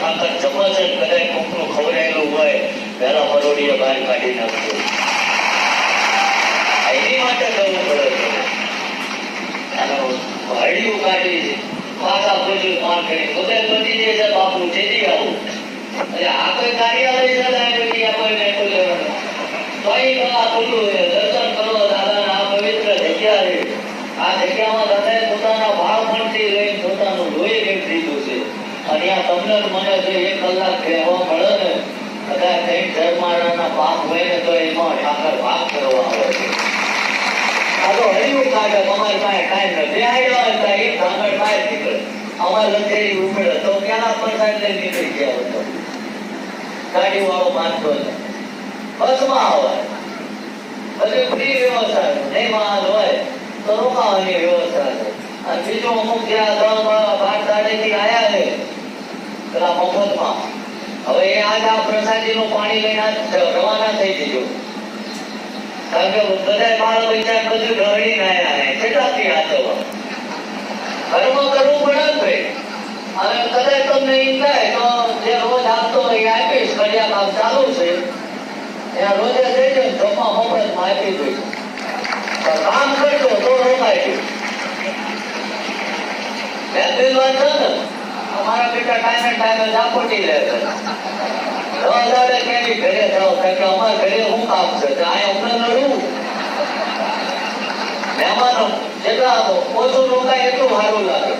ખાતર જમા છે કદાચ કોકનું ખવડાયેલું હોય, પહેલા પરોડીએ બહાર કાઢી નાખજો એની માટે કરવું પડે છે. હળિયું કાઢી, પાછા પૂછ્યું પાન કરી બધા બધી જે છે બાપુ જેથી આવું. એટલે આ કોઈ કાર્યાલય છે તો એ આ ખુલ્લું છે દર્શન કરો દાદાના આ પવિત્ર જગ્યા છે આ જગ્યામાં દાદાએ પોતાના બાળપણથી લઈને પોતાનું લોહી રેડ દીધું છે અને આ તમને જ મને જો એક કલાક કહેવા મળે ને કદાચ કંઈક આવ્યો હતો ગાડી વાળો માનતો નથી બસમાં આવે વ્યવસ્થા નહીં માલ તો વ્યવસ્થા અને બીજું અમુક જ્યાં ત્રણ બાર તારીખથી આયા છે પેલા મફતમાં હવે આજ આ પ્રસાદીનું પાણી લઈને રવાના થઈ જજો કારણ કે બધા બાળ વિચાર બધું ઢળીને આયા છે કેટલાથી હાથો કર્મ કરવું પડે ને અને કદાચ તમને એમ થાય તો જે રોજ આપતો એ આપીશ કડિયા કામ ચાલુ છે. ત્યાં રોજે જઈજો જાય મફતમાં આપી દઈશ કામ કરજો તો રોકાય મેં દિલવાન છે ને અમારા બેટા ટાઈમે ટાઈમે ઝાપટી લે છે. દવા કેની ઘરે જાઓ કે અમારા ઘરે હું કામ છે અહીંયા અમને લડવું મહેમાનો, જેટલા ઓછું રોકાય એટલું સારું લાગે.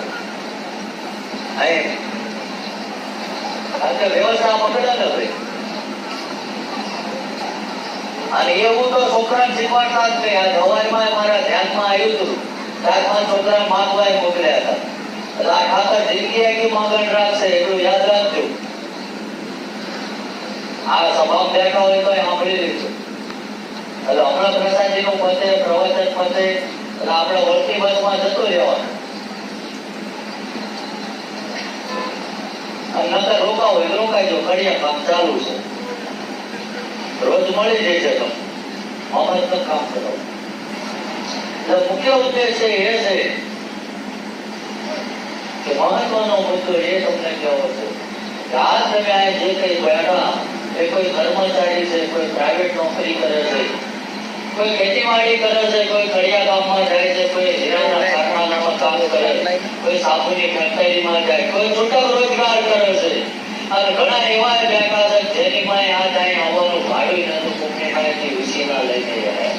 ને એવું તો છોકરાને શીખવાડતા જ નહીં, આ સવારમાં મારા ધ્યાનમાં આવ્યું હતું. છોકરા માંગવા મોકલ્યા હતા. એટલે આ ઠાકર જિંદગી આખી માંગણ રાખશે એટલું યાદ રાખજો. આ સભા બેઠા હોય તો સાંભળી લેજો. એટલે હમણાં પ્રસાદજીનું પતે, પ્રવચન પતે, એટલે આપણે વળતી બસમાં જતું રહેવાનું. નકર રોકાવ હોય તો રોકાઈજો કડિયા કામ ચાલુ છે. રોજ મળી છે તમને મફત કામ કરો. મુખ્ય ઉદ્દેશ એ છે મહત્વનો મુદ્દો એ તમને કહેવો છે આ તમે આ જે કંઈ બેઠા એ કોઈ કર્મચારી છે કોઈ પ્રાઇવેટ નોકરી કરે છે કોઈ ખેતીવાડી કરે છે કોઈ કડિયા કામમાં જાય છે કોઈ હીરાના કારખાનામાં કામ કરે કોઈ સાબુની ફેક્ટરીમાં જાય કોઈ છૂટક રોજગાર કરે છે અને ઘણા એવા બેઠા છે જેની પાસે આ જાય આવવાનું ભાડું નતું કોકની પાસેથી ઉછીના લઈને જાય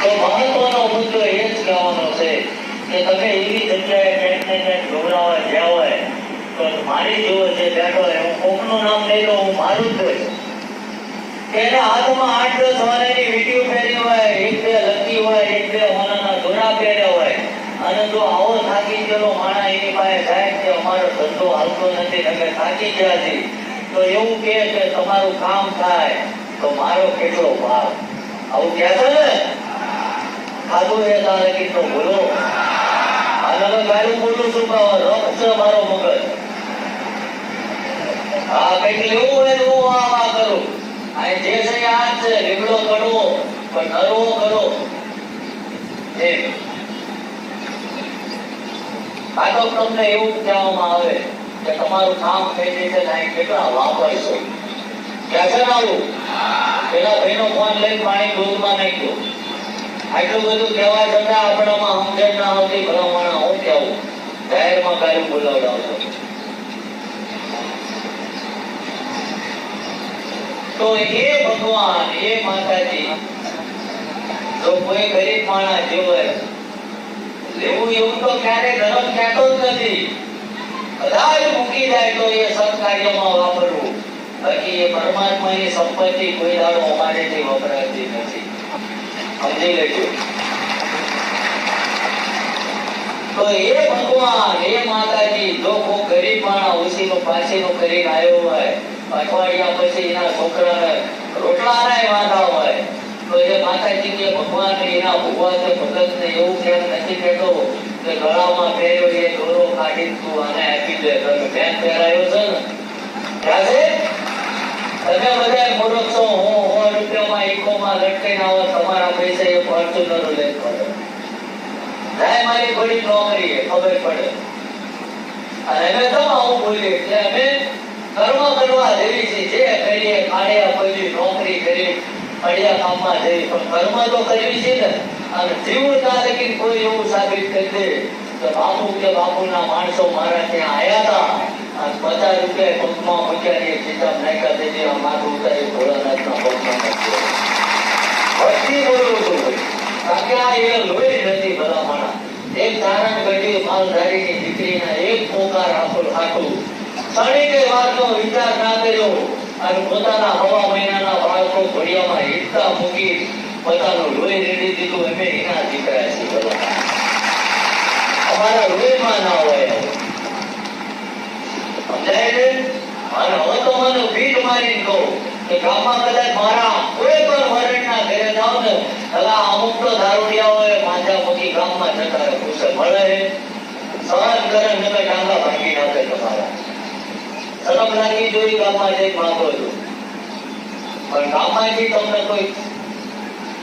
તો મહત્વનો મુદ્દો એ જ કહેવાનો છે કે તમે એવી જગ્યાએ ક્યાંક ને મારી જેવો જે બેઠો હોય નામ લઈ લઉં મારું જ એના હાથમાં આઠ દસ વાનાની વીંટીઓ પહેરી એક બે લકી હોય, એક બે ધોરા પહેર્યા અને જો આવો થાકી ગયેલો માણા એની પાસે જાય કે અમારો ધંધો હાલતો નથી નકર થાકી ગયા છે. તો એવું કે તમારું કામ થાય, તો મારો કેટલો ભાવ? આવું કહે ને? ખાધું એ તારે કેટલો બોલો હવે ગાયું બોલું છું છે મારો મગજ હા કંઈક લેવું હોય હું આ આ કરું. આ જે છે આ છે લીમડો કરવો, પણ નરવો કરો આ તો તમને એવું કહેવામાં આવે કે તમારું કામ થઈ જશે ને અહીં કેટલા વાપરશો. ક્યાં છે આવું પેલા ભાઈનો ફોન લઈને પાણી દૂધમાં નાખ્યો. આટલું બધું કહેવા છતાં આપણામાં સમજણ ના આવતી ભલામણ હું કહેવું જાહેરમાં કાર્ય બોલાવડાવ તો એ ભગવાન એ માતાજી જો કોઈ ગરીબ માણસ જેવો લેવું એવું તો ક્યારે ધર્મ કહેતો જ નથી. જ મૂકી જાય તો એ સત્કાર્યમાં વાપરવું. બાકી એ પરમાત્માની સંપત્તિ કોઈ દાડો અમારેથી વપરાતી નથી. એના છોકરાને ભગત ને એવું નથી કહેતો કે ગળામાં પહેર્યો એ દોરો કાઢી તું આને આપી દે તમે બેન છે ને તમે બધા છો હું લટકીને તમારા કોઈ એવું સાબિત કરી દે તો બાપુ બાપુના માણસો મારા ત્યાં આયા હતા. અને પચાસ રૂપિયા પગમાં મૂક્યા ને નાખ્યા તેથી મારું. મૂકી પોતાનું લોહી રેડી દીધું એના દીકરા છે બધા. અમારા લોહીમાં ના હોય? અને હવે તો મને ભીડ મારી કહું. કે ગામમાં કદાચ મારા કોઈ પણ વરણના ઘરે જાઓ ને, ભલા અમુક તો દારૂડિયા હોય માંજા મૂકી ગામમાં જતા રહે, પૂછે મળે? સહન કરે ને તો ટાંગા ભાંગી નાખે તમારા. શરમ લાગી જોઈ ગામમાં જઈ માંગો છો પણ ગામમાંથી તમને કોઈ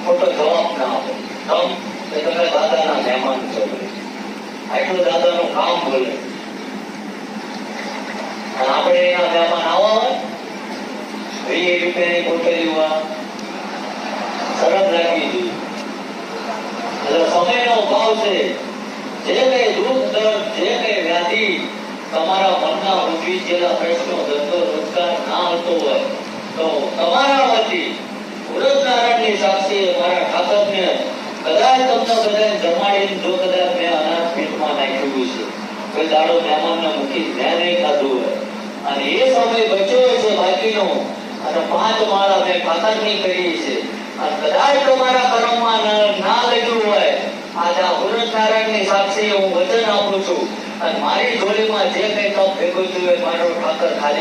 ખોટો જવાબ ના આપે. તમ કે તમે દાદાના મહેમાન છો. આટલું દાદાનું કામ બોલે આપણે એના મહેમાન આવા હોય વીસ રૂપિયાની બોટલી હોય. શરમ રાખવી જોઈએ એટલે સમયનો ભાવ છે. જે કઈ દુઃખ, દર્દ, જે કઈ વ્યાધિ તમારા મનના ઉઠી ગયેલા પ્રશ્નો, ધંધો, રોજગાર ના આવતો હોય, તો તમારા વતી પુરસ્કારની સાક્ષી મારા ઠાકરને કદાચ તમને જો કદાચ મેં અનાજ પેટમાં નાખ્યું છે. કોઈ હોય. અને એ સમય બચ્યો છે બાકીનો. અને પાંચ માળા મેં પસંદગી કરી છે. અને કદાચ તમારા કર્મમાં ન- લીધું હોય. આજે આ પુરસ્કારની સાક્ષી હું વચન આપું છું. અને મારી જોડીમાં જે કંઈ તપ ભેગું એ મારો ઠાકર ખાલી